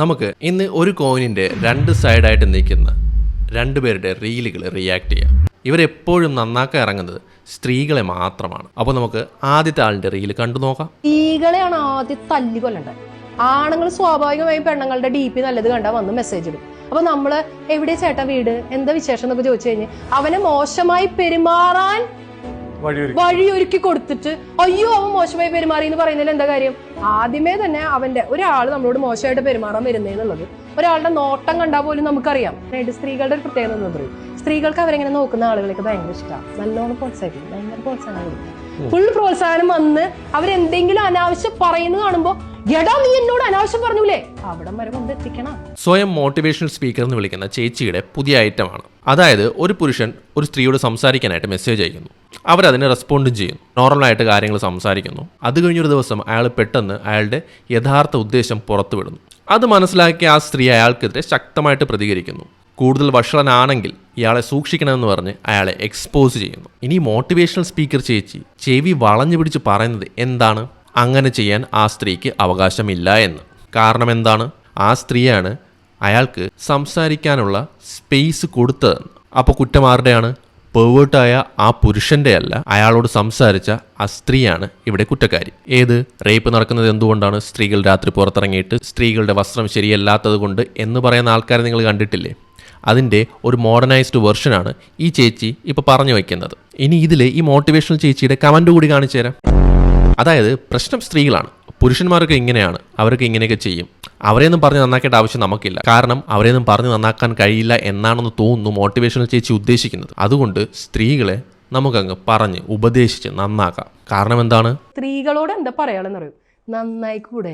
നമുക്ക് ഇന്ന് ഒരു കോയിനിന്റെ രണ്ട് സൈഡായിട്ട് നിൽക്കുന്ന രണ്ടുപേരുടെ റീലുകൾ റിയാക്ട് ചെയ്യാം. ഇവരെപ്പോഴും നന്നാക്കാൻ ഇറങ്ങുന്നത് സ്ത്രീകളെ മാത്രമാണ്. അപ്പോൾ നമുക്ക് ആദ്യത്തെ ആളിന്റെ റീൽ കണ്ടു നോക്കാം. സ്ത്രീകളെയാണ് ആദ്യം തല്ലി കൊല്ലണ്ടത്. ആണുങ്ങൾ സ്വാഭാവികമായും പെണ്ണുങ്ങളുടെ ഡി പി നല്ലത് കണ്ടാൽ വന്ന് മെസ്സേജ് ഇടും. അപ്പൊ നമ്മൾ എവിടെ ചേട്ടാ വീട്? എന്താ വിശേഷം? എന്നൊക്കെ ചോദിച്ചു കഴിഞ്ഞ് അവനെ മോശമായി പെരുമാറാൻ വഴിയൊരുക്കി. കൊടുത്തിട്ട് അയ്യോ അവൻ മോശമായി പെരുമാറി എന്ന് പറയുന്നതിൽ എന്താ കാര്യം? ആദ്യമേ തന്നെ അവന്റെ ഒരാൾ നമ്മളോട് മോശമായിട്ട് പെരുമാറാൻ വരുന്നതെന്നുള്ളത് ഒരാളുടെ നോട്ടം കണ്ടാൽ പോലും നമുക്കറിയാം. അതായത് സ്ത്രീകളുടെ ഒരു പ്രത്യേകത എന്ന് പറയും. സ്ത്രീകൾക്ക് അവരെങ്ങനെ നോക്കുന്ന ആളുകളൊക്കെ ഭയങ്കര ഇഷ്ടമാണ് നല്ലോണം പ്രോത്സാഹിക്കും ഭയങ്കര പ്രോത്സാഹനം കൊടുക്കും. ഫുൾ പ്രോത്സാഹനം വന്ന് അവരെന്തെങ്കിലും അനാവശ്യം പറയുന്നത് കാണുമ്പോ എടാ നീ എന്നോട് അനാവശ്യം പറഞ്ഞൂലേ? അവിടെ വരെ കൊണ്ട് എത്തിക്കണം. സ്വയം മോട്ടിവേഷണൽ സ്പീക്കർ എന്ന് വിളിക്കുന്ന ചേച്ചിയുടെ പുതിയ ഐറ്റമാണ്. അതായത് ഒരു പുരുഷൻ ഒരു സ്ത്രീയോട് സംസാരിക്കാനായിട്ട് മെസ്സേജ് അയക്കുന്നു. അവരതിനെ റെസ്പോണ്ടും ചെയ്യുന്നു. നോർമലായിട്ട് കാര്യങ്ങൾ സംസാരിക്കുന്നു. അത് കഴിഞ്ഞൊരു ദിവസം അയാൾ പെട്ടെന്ന് അയാളുടെ യഥാർത്ഥ ഉദ്ദേശം പുറത്തുവിടുന്നു. അത് മനസ്സിലാക്കിയ ആ സ്ത്രീ അയാൾക്കെതിരെ ശക്തമായിട്ട് പ്രതികരിക്കുന്നു. കൂടുതൽ വഷളനാണെങ്കിൽ ഇയാളെ സൂക്ഷിക്കണമെന്ന് പറഞ്ഞ് അയാളെ എക്സ്പോസ് ചെയ്യുന്നു. ഇനി മോട്ടിവേഷണൽ സ്പീക്കർ ചേച്ചി ചെവി വളഞ്ഞു പിടിച്ച് പറയുന്നത് എന്താണ്? അങ്ങനെ ചെയ്യാൻ ആ സ്ത്രീക്ക് അവകാശമില്ല എന്ന്. കാരണം എന്താണ്? ആ സ്ത്രീയാണ് അയാൾക്ക് സംസാരിക്കാനുള്ള സ്പേസ് കൊടുത്തതെന്ന്. അപ്പോൾ കുറ്റം ആരുടെയാണ്? പെവേർട്ടായ ആ പുരുഷന്റെ അല്ല അയാളോട് സംസാരിച്ച ആ സ്ത്രീയാണ് ഇവിടെ കുറ്റക്കാരി. ഏത്? റേപ്പ് നടക്കുന്നത് എന്തുകൊണ്ടാണ്? സ്ത്രീകൾ രാത്രി പുറത്തിറങ്ങിയിട്ട് സ്ത്രീകളുടെ വസ്ത്രം ശരിയല്ലാത്തത് കൊണ്ട് എന്ന് പറയുന്ന ആൾക്കാരെ നിങ്ങൾ കണ്ടിട്ടില്ലേ? അതിന്റെ ഒരു മോഡേണൈസ്ഡ് വെർഷനാണ് ഈ ചേച്ചി ഇപ്പോൾ പറഞ്ഞു വയ്ക്കുന്നത് ഇനി ഇതിൽ ഈ മോട്ടിവേഷണൽ ചേച്ചിയുടെ കമന്റ് കൂടി കാണിച്ചു തരാം. അതായത് പ്രശ്നം സ്ത്രീകളാണ്. പുരുഷന്മാരൊക്കെ ഇങ്ങനെയാണ്. അവരൊക്കെ ഇങ്ങനെയൊക്കെ ചെയ്യും. അവരെയൊന്നും പറഞ്ഞ് നന്നാക്കേണ്ട ആവശ്യം നമുക്കില്ല. കാരണം അവരെയൊന്നും പറഞ്ഞ് നന്നാക്കാൻ കഴിയില്ല എന്നാണെന്ന് തോന്നുന്നു മോട്ടിവേഷണൽ ചേച്ചി ഉദ്ദേശിക്കുന്നത്. അതുകൊണ്ട് സ്ത്രീകളെ നമുക്കങ്ങ് പറഞ്ഞ് ഉപദേശിച്ച് നന്നാക്കാം. കാരണം എന്താണ്? സ്ത്രീകളോട് എന്താ പറയാളെന്ന് അറിയൂ നന്നായി കൂടെ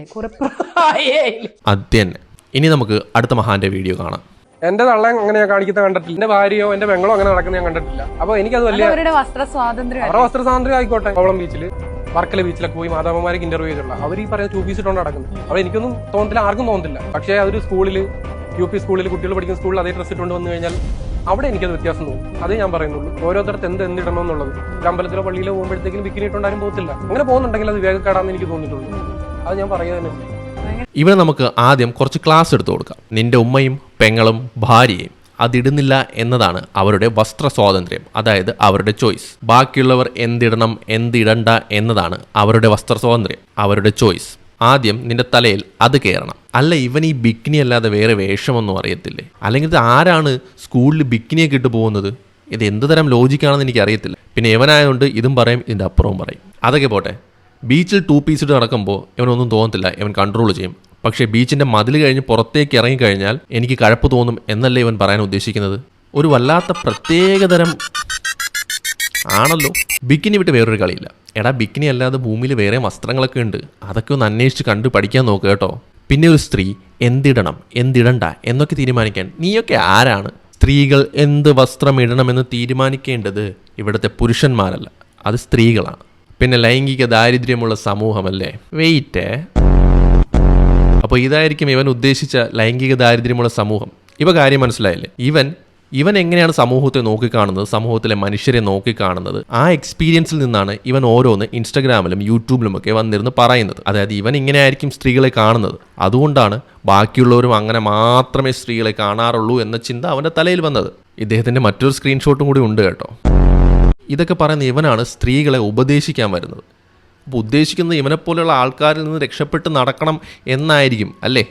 അത് തന്നെ. ഇനി നമുക്ക് അടുത്ത മഹാന്റെ വീഡിയോ കാണാം. എന്റെ തള്ള അങ്ങനെ ഞാൻ കാണിക്കുന്ന കണ്ടിട്ടില്ല. എന്റെ ഭാര്യയോ എന്റെ പെങ്ങളോ അങ്ങനെ നടക്കുന്നത് ഞാൻ കണ്ടിട്ടില്ല. അപ്പൊ എനിക്കത് വലിയ അവരുടെ വസ്ത്ര സ്വാതന്ത്ര്യം അവരുടെ വസ്ത്ര സ്വാതന്ത്ര്യം ആയിക്കോട്ടെ കോവളം ബീച്ചിൽ വർക്കല ബീച്ചിലൊക്കെ പോയി മാതാമ്മമാർക്ക് ഇന്റർവ്യൂ ചെയ്തിട്ടുള്ള. അവർ ഈ പറയുന്ന ടു പീസ് ഇട്ടുകൊണ്ട് നടക്കുന്നത് അവിടെ എനിക്കൊന്നും തോന്നത്തില്ല ആർക്കും തോന്നില്ല പക്ഷേ അതൊരു സ്കൂളിൽ യു പി സ്കൂളിൽ കുട്ടികൾ പഠിക്കുന്ന സ്കൂളിൽ അതേ ഡ്രസ്സ് ഇട്ടുകൊണ്ട് വന്നു കഴിഞ്ഞാൽ അവിടെ എനിക്കത് വ്യത്യാസം തോന്നും. അതേ ഞാൻ പറയുന്നുള്ളൂ. ഓരോരുത്തർക്ക് എന്ത് എന്തിടണം എന്നുള്ളത്. അമ്പലത്തിലോ പള്ളിയിലോ പോകുമ്പോഴത്തേക്കും ബിക്കിനി ഇട്ടുകൊണ്ടാരും പോകത്തില്ല. അങ്ങനെ പോകുന്നുണ്ടെങ്കിൽ അത് വിവേകക്കേടാന്ന് എനിക്ക് തോന്നിയിട്ടുള്ളൂ അത് ഞാൻ പറയുക തന്നെ. ഇവിടെ നമുക്ക് ആദ്യം കുറച്ച് ക്ലാസ് എടുത്തു കൊടുക്കാം. നിന്റെ ഉമ്മയും പെങ്ങളും ഭാര്യയും. അതിടുന്നില്ല എന്നതാണ് അവരുടെ വസ്ത്ര സ്വാതന്ത്ര്യം അതായത് അവരുടെ ചോയ്സ് ബാക്കിയുള്ളവർ എന്തിടണം എന്തിടണ്ട എന്നതാണ് അവരുടെ വസ്ത്ര സ്വാതന്ത്ര്യം അവരുടെ ചോയ്സ് ആദ്യം നിന്റെ തലയിൽ അത് കയറണം. അല്ല ഇവൻ ഈ ബിക്കിനി അല്ലാതെ വേറെ വേഷമൊന്നും അറിയത്തില്ലേ? അല്ലെങ്കിൽ ഇത് ആരാണ് സ്കൂളിൽ ബിക്കിനിയൊക്കെ ഇട്ട് പോകുന്നത്? ഇത് എന്ത് തരം ലോജിക്കാണെന്ന് എനിക്ക് അറിയത്തില്ല പിന്നെ ഇവനായതുകൊണ്ട് ഇതും പറയും ഇതിന്റെ അപ്പുറവും പറയും. അതൊക്കെ പോട്ടെ. ബീച്ചിൽ ടൂ പീസ് ഇട്ട് നടക്കുമ്പോൾ ഇവനൊന്നും തോന്നത്തില്ല. ഇവൻ കൺട്രോൾ ചെയ്യും. പക്ഷേ ബീച്ചിന്റെ മതിൽ കഴിഞ്ഞ് പുറത്തേക്ക് ഇറങ്ങിക്കഴിഞ്ഞാൽ എനിക്ക് കഴപ്പ് തോന്നും എന്നല്ലേ ഇവൻ പറയാൻ ഉദ്ദേശിക്കുന്നത്? ഒരു വല്ലാത്ത പ്രത്യേകതരം ആണല്ലോ. ബിക്കിനി വിട്ട് വേറൊരു കളിയില്ല. എടാ ബിക്കിനി അല്ലാതെ ഭൂമിയിൽ വേറെ വസ്ത്രങ്ങളൊക്കെ ഉണ്ട്. അതൊക്കെ ഒന്ന് അന്വേഷിച്ച് കണ്ടു പഠിക്കാൻ നോക്കുക കേട്ടോ. പിന്നെ ഒരു സ്ത്രീ എന്തിടണം എന്തിടണ്ട എന്നൊക്കെ തീരുമാനിക്കാൻ നീയൊക്കെ ആരാണ്? സ്ത്രീകൾ എന്ത് വസ്ത്രം ഇടണമെന്ന് തീരുമാനിക്കേണ്ടത് ഇവിടുത്തെ പുരുഷന്മാരല്ല അത് സ്ത്രീകളാണ് പിന്നെ ലൈംഗിക ദാരിദ്ര്യമുള്ള സമൂഹമല്ലേ? വെയിറ്റേ അപ്പോൾ ഇതായിരിക്കും ഇവൻ ഉദ്ദേശിച്ച ലൈംഗിക ദാരിദ്ര്യമുള്ള സമൂഹം. ഇവ കാര്യം മനസ്സിലായില്ലേ? ഇവൻ ഇവൻ എങ്ങനെയാണ് സമൂഹത്തെ നോക്കിക്കാണുന്നത് സമൂഹത്തിലെ മനുഷ്യരെ നോക്കിക്കാണുന്നത്? ആ എക്സ്പീരിയൻസിൽ നിന്നാണ് ഇവൻ ഓരോന്ന് ഇൻസ്റ്റഗ്രാമിലും യൂട്യൂബിലും ഒക്കെ വന്നിരുന്ന് പറയുന്നത്. അതായത് ഇവൻ ഇങ്ങനെ ആയിരിക്കും സ്ത്രീകളെ കാണുന്നത്. അതുകൊണ്ടാണ് ബാക്കിയുള്ളവരും അങ്ങനെ മാത്രമേ സ്ത്രീകളെ കാണാറുള്ളൂ എന്ന ചിന്ത അവന്റെ തലയിൽ വന്നത്. ഇദ്ദേഹത്തിന്റെ മറ്റൊരു സ്ക്രീൻഷോട്ടും കൂടി ഉണ്ട് കേട്ടോ. ഇതൊക്കെ പറയുന്ന ഇവനാണ് സ്ത്രീകളെ ഉപദേശിക്കാൻ വരുന്നത്. അപ്പോൾ ഉദ്ദേശിക്കുന്നത് ഇവനെപ്പോലെയുള്ള ആൾക്കാരിൽ നിന്ന് രക്ഷപ്പെട്ട് നടക്കണം എന്നായിരിക്കും അല്ലേ?